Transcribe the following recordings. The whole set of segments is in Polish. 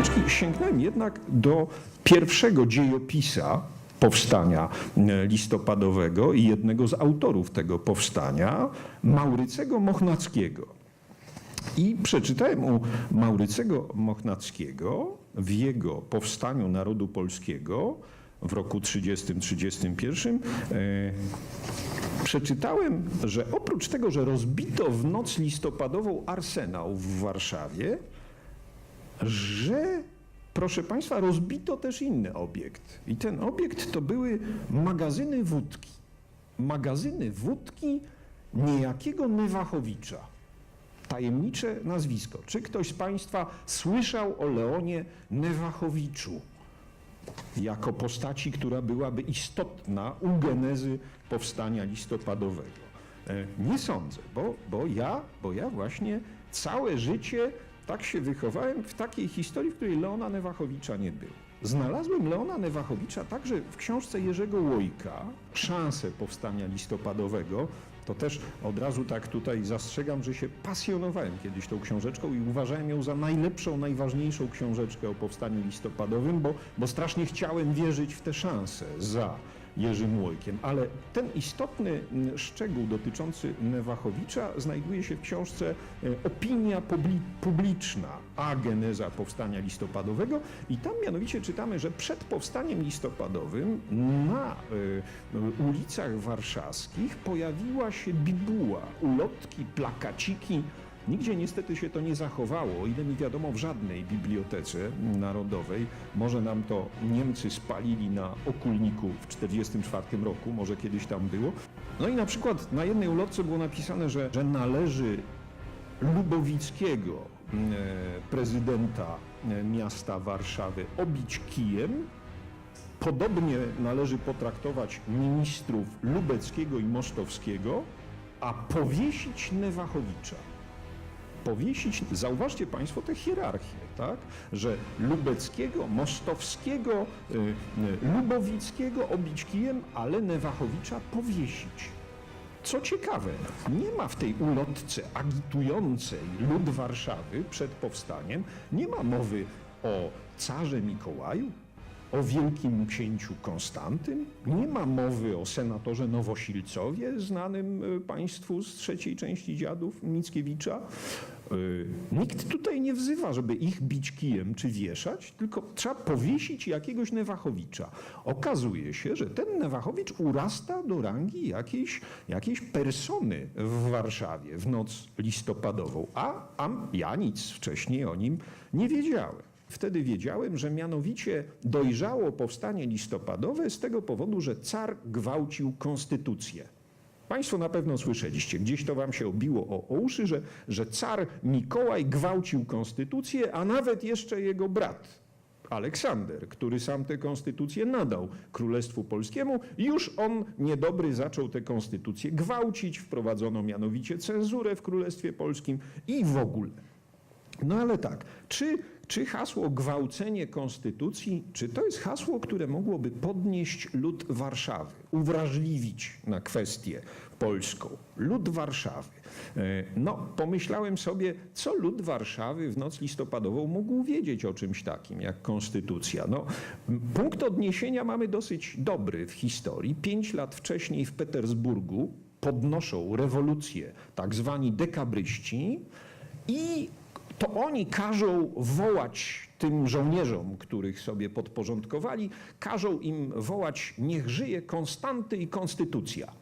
książeczki sięgnąłem jednak do pierwszego dziejopisa powstania e, listopadowego i jednego z autorów tego powstania, Maurycego Mochnackiego. I przeczytałem u Maurycego Mochnackiego w jego powstaniu narodu polskiego w roku 30-31 e, przeczytałem, że oprócz tego, że rozbito w noc listopadową arsenał w Warszawie, że proszę Państwa, rozbito też inny obiekt. I ten obiekt to były magazyny wódki. Magazyny wódki niejakiego Nywachowicza. Tajemnicze nazwisko. Czy ktoś z Państwa słyszał o Leonie Newachowiczu? jako postaci, która byłaby istotna u genezy powstania listopadowego. E, Nie sądzę, bo, bo, ja, bo ja właśnie całe życie tak się wychowałem w takiej historii, w której Leona Newachowicza nie było. Znalazłem Leona Newachowicza także w książce Jerzego Łojka, Szanse powstania listopadowego. To też od razu tak tutaj zastrzegam, że się pasjonowałem kiedyś tą książeczką i uważałem ją za najlepszą, najważniejszą książeczkę o powstaniu listopadowym, bo, bo strasznie chciałem wierzyć w te szanse za Jerzym Łojkiem. Ale ten istotny mm, szczegół dotyczący Newachowicza znajduje się w książce e, Opinia publi- publiczna, a geneza powstania listopadowego i tam mianowicie czytamy, że przed powstaniem listopadowym na e, ulicach warszawskich pojawiła się bibuła, ulotki, plakaciki, Nigdzie niestety się to nie zachowało, ile mi wiadomo w żadnej bibliotece narodowej. Może nam to Niemcy spalili na okulniku w 1944 roku, może kiedyś tam było. No i na przykład na jednej ulotce było napisane, że, że należy Lubowickiego, e, prezydenta e, miasta Warszawy, obić kijem, Podobnie należy potraktować ministrów Lubeckiego i Mosztowskiego, a powiesić Newachowicza. Powiesić, zauważcie Państwo tę hierarchię, tak? że Lubeckiego, Mosztowskiego, y, y, Lubowickiego obić kijem, ale Newachowicza powiesić. Co ciekawe, nie ma w tej ulotce agitującej lud Warszawy przed powstaniem, nie ma mowy o carze Mikołaju, o wielkim księciu Konstantym, nie ma mowy o senatorze Nowosilcowie, znanym y, państwu z trzeciej części dziadów Mickiewicza. Y, Nikt tutaj nie wzywa, żeby ich bić kijem czy wieszać, tylko trzeba powiesić jakiegoś Newachowicza. Okazuje się, że ten Newachowicz urasta do rangi jakiejś, jakiejś persony w Warszawie w noc listopadową, a, a ja nic wcześniej o nim nie wiedziałem. Wtedy wiedziałem, że mianowicie dojrzało powstanie listopadowe z tego powodu, że car gwałcił konstytucję. Państwo na pewno słyszeliście, gdzieś to wam się obiło o, o uszy, że, że car Mikołaj gwałcił konstytucję, a nawet jeszcze jego brat Aleksander, który sam tę konstytucję nadał Królestwu Polskiemu, już on niedobry zaczął tę konstytucję gwałcić, wprowadzono mianowicie cenzurę w Królestwie Polskim i w ogóle. No ale tak, czy, czy hasło gwałcenie konstytucji, czy to jest hasło, które mogłoby podnieść lud Warszawy, uwrażliwić na kwestię polską? Lud Warszawy. E, No, pomyślałem sobie, co lud Warszawy w noc listopadową mógł wiedzieć o czymś takim jak konstytucja. No, punkt odniesienia mamy dosyć dobry w historii. Pięć lat wcześniej w Petersburgu podnoszą rewolucję tak zwani dekabryści i to oni każą wołać tym żołnierzom, których sobie podporządkowali, każą im wołać niech żyje Konstanty i Konstytucja.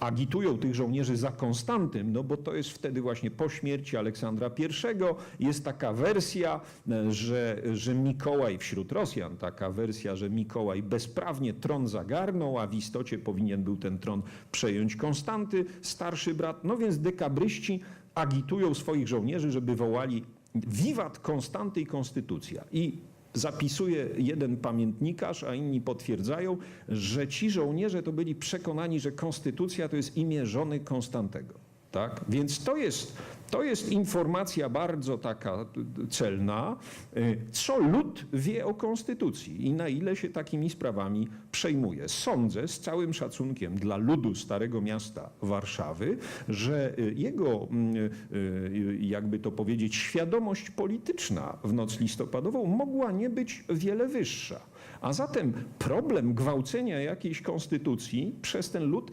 Agitują tych żołnierzy za Konstantym, no bo to jest wtedy właśnie po śmierci Aleksandra I. Jest taka wersja, e, że, że Mikołaj wśród Rosjan, taka wersja, że Mikołaj bezprawnie tron zagarnął, a w istocie powinien był ten tron przejąć Konstanty, starszy brat. No więc dekabryści agitują swoich żołnierzy, żeby wołali wiwat Konstanty i Konstytucja. I zapisuje jeden pamiętnikarz, a inni potwierdzają, że ci żołnierze to byli przekonani, że Konstytucja to jest imię żony Konstantego. Tak? Więc to jest, to jest informacja bardzo taka celna, y, co lud wie o konstytucji i na ile się takimi sprawami przejmuje. Sądzę z całym szacunkiem dla ludu Starego Miasta Warszawy, że y, jego, mm, y, jakby to powiedzieć, świadomość polityczna w noc listopadową mogła nie być wiele wyższa. A zatem problem gwałcenia jakiejś konstytucji przez ten lud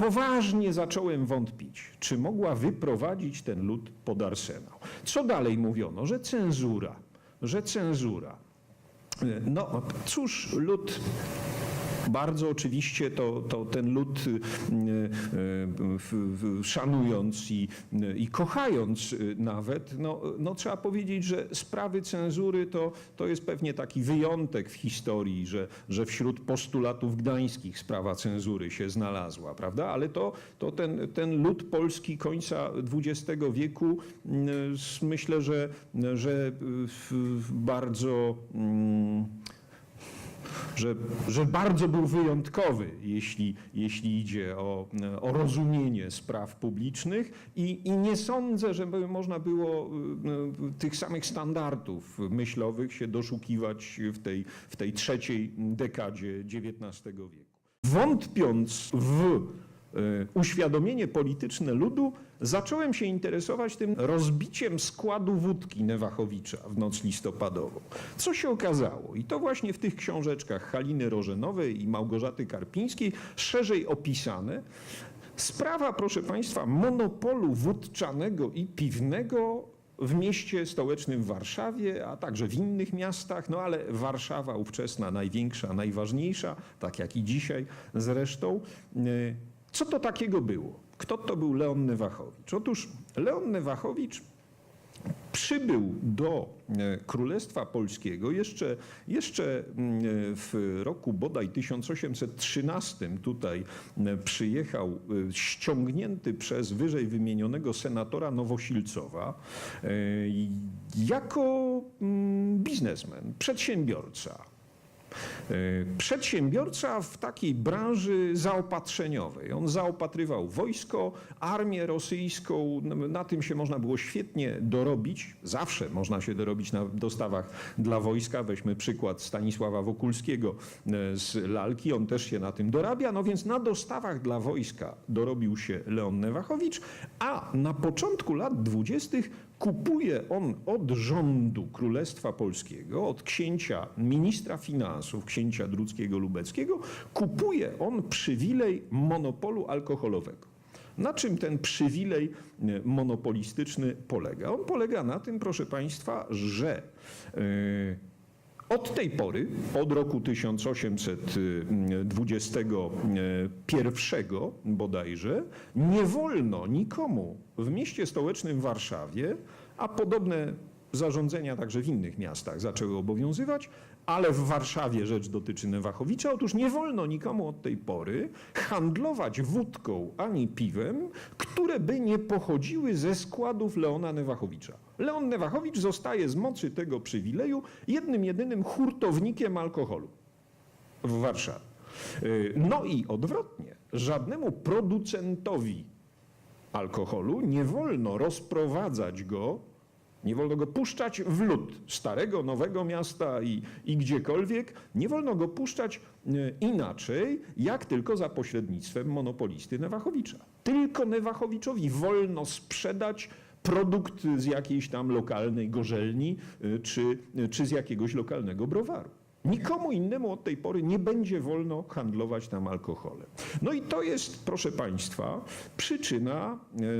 poważnie zacząłem wątpić, czy mogła wyprowadzić ten lud pod arsenał. Co dalej mówiono? Że cenzura, że cenzura. No cóż, lud bardzo oczywiście to, to ten lud y, y, y, szanując i, i kochając nawet, no, no trzeba powiedzieć, że sprawy cenzury to, to jest pewnie taki wyjątek w historii, że, że wśród postulatów gdańskich sprawa cenzury się znalazła, prawda? Ale to, to ten, ten lud polski końca XX wieku myślę, że, że bardzo mm, że, że bardzo był wyjątkowy, jeśli, jeśli idzie o, o rozumienie spraw publicznych i, i nie sądzę, żeby można było y, tych samych standardów myślowych się doszukiwać w tej, w tej trzeciej dekadzie XIX wieku. Wątpiąc w y, uświadomienie polityczne ludu, zacząłem się interesować tym rozbiciem składu wódki Newachowicza w noc listopadową. Co się okazało? I to właśnie w tych książeczkach Haliny Rożenowej i Małgorzaty Karpińskiej szerzej opisane. Sprawa, proszę Państwa, monopolu wódczanego i piwnego w mieście stołecznym Warszawie, a także w innych miastach, no ale Warszawa ówczesna największa, najważniejsza, tak jak i dzisiaj zresztą. Co to takiego było? Kto to był Leon Newachowicz? Otóż Leon Newachowicz przybył do e, Królestwa Polskiego jeszcze, jeszcze mm, w roku bodaj 1813 tutaj e, przyjechał e, ściągnięty przez wyżej wymienionego senatora Nowosilcowa jako biznesmen, przedsiębiorca. E, przedsiębiorca w takiej branży zaopatrzeniowej. On zaopatrywał wojsko, armię rosyjską, na tym się można było świetnie dorobić. Zawsze można się dorobić na dostawach dla wojska. Weźmy przykład Stanisława Wokulskiego e, z Lalki, on też się na tym dorabia. No więc na dostawach dla wojska dorobił się Leon Newachowicz, a na początku lat dwudziestych kupuje on od rządu Królestwa Polskiego, od księcia, ministra finansów, księcia Druckiego Lubeckiego, kupuje on przywilej monopolu alkoholowego. Na czym ten przywilej e, monopolistyczny polega? On polega na tym, proszę Państwa, że yy, od tej pory, od roku 1821 bodajże, nie wolno nikomu w mieście stołecznym Warszawie, a podobne zarządzenia także w innych miastach zaczęły obowiązywać, ale w Warszawie rzecz dotyczy Newachowicza. Otóż nie wolno nikomu od tej pory handlować wódką ani piwem, które by nie pochodziły ze składów Leona Newachowicza. Leon Newachowicz zostaje z mocy tego przywileju jednym, jedynym hurtownikiem alkoholu w Warszawie. Y, no i odwrotnie, żadnemu producentowi alkoholu nie wolno rozprowadzać go nie wolno go puszczać w lód starego, nowego miasta i, i gdziekolwiek. Nie wolno go puszczać e, inaczej, jak tylko za pośrednictwem monopolisty Newachowicza. Tylko Newachowiczowi wolno sprzedać produkt z jakiejś tam lokalnej gorzelni e, czy, czy z jakiegoś lokalnego browaru. Nikomu innemu od tej pory nie będzie wolno handlować tam alkoholem. No i to jest, proszę Państwa, przyczyna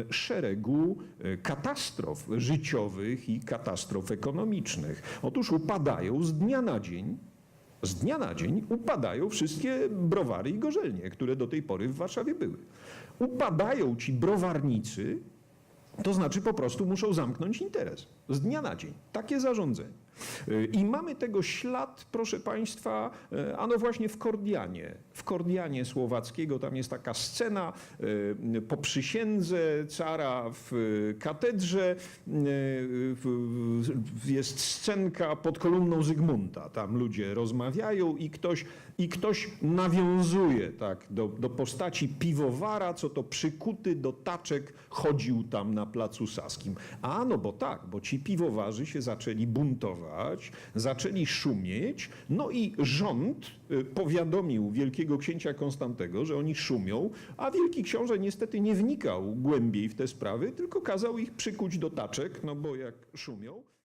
e, szeregu e, katastrof życiowych i katastrof ekonomicznych. Otóż upadają z dnia na dzień z dnia na dzień upadają wszystkie browary i gorzelnie, które do tej pory w Warszawie były. Upadają ci browarnicy, To znaczy po prostu muszą zamknąć interes z dnia na dzień. Takie zarządzenie. I mamy tego ślad, proszę Państwa, y, a no właśnie w Kordianie. W Kordianie Słowackiego tam jest taka scena y, po przysiędze cara w katedrze. w- Jest scenka pod kolumną Zygmunta. Tam ludzie rozmawiają i ktoś, i ktoś nawiązuje tak, do, do postaci piwowara, co to przykuty do taczek chodził tam na placu Saskim. A no bo tak, bo ci piwowarzy się zaczęli buntować, zaczęli szumieć, no i rząd y, powiadomił wielkiego księcia Konstantego, że oni szumią, a wielki książę niestety nie wnikał głębiej w te sprawy, tylko kazał ich przykuć do taczek, no bo jak szumią.